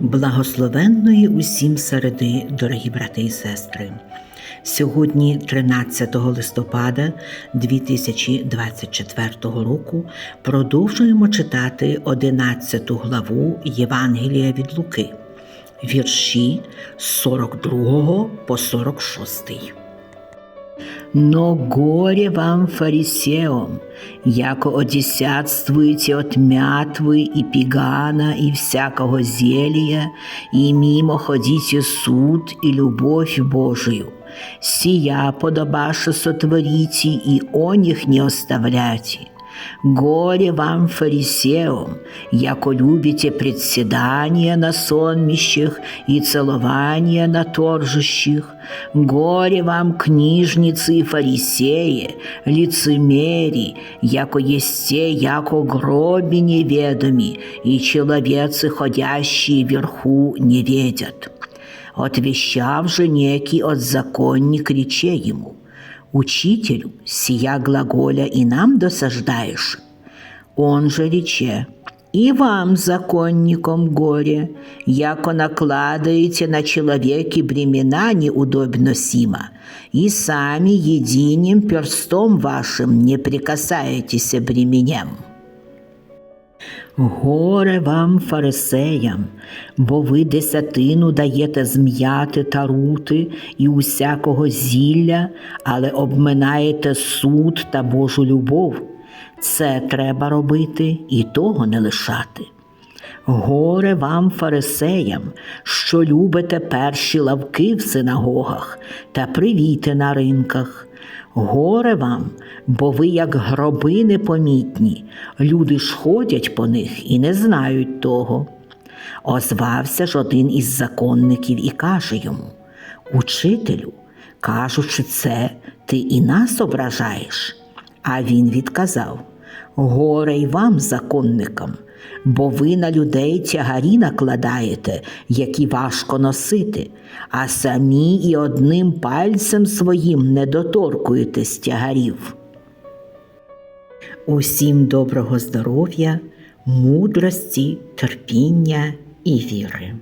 Благословенної усім середи, дорогі брати і сестри. Сьогодні, 13 листопада 2024 року, продовжуємо читати 11 главу Євангелія від Луки, вірші з 42 по 46. Но горе вам, фарисеям, яко одесятствуете от мятвы и пигана и всякого зелья, и мимо ходите суд и любовь Божию. Сия подобаше сотворите, и о них не оставляйте. Горе вам, фарисеям, яко любите председания на сонмищах и целования на торжищах. Горе вам, книжницы и фарисеи, лицемери, яко есте, яко гроби неведоми, и человецы, ходящие вверху, не ведят. Отвещав же некий от законник рече ему, «Учителю, сия глаголя и нам досаждаешь». Он же рече, «И вам, законникам, горе, яко накладаете на человеке бремена неудобно сима, и сами единим перстом вашим не прикасаетесь бременем». Горе вам, фарисеям, бо ви десятину даєте зм'яти та рути і усякого зілля, але обминаєте суд та Божу любов. Це треба робити і того не лишати. Горе вам, фарисеям, що любите перші лавки в синагогах та привіти на ринках. Горе вам, бо ви, як гроби непомітні, люди ж ходять по них і не знають того. Озвався ж один із законників і каже йому Учителю, кажучи це, ти і нас ображаєш. А він відказав Горе й вам, законникам, бо ви на людей тягарі накладаєте, які важко носити, а самі і одним пальцем своїм не доторкуєтесь тягарів. Усім доброго здоров'я, мудрості, терпіння і віри.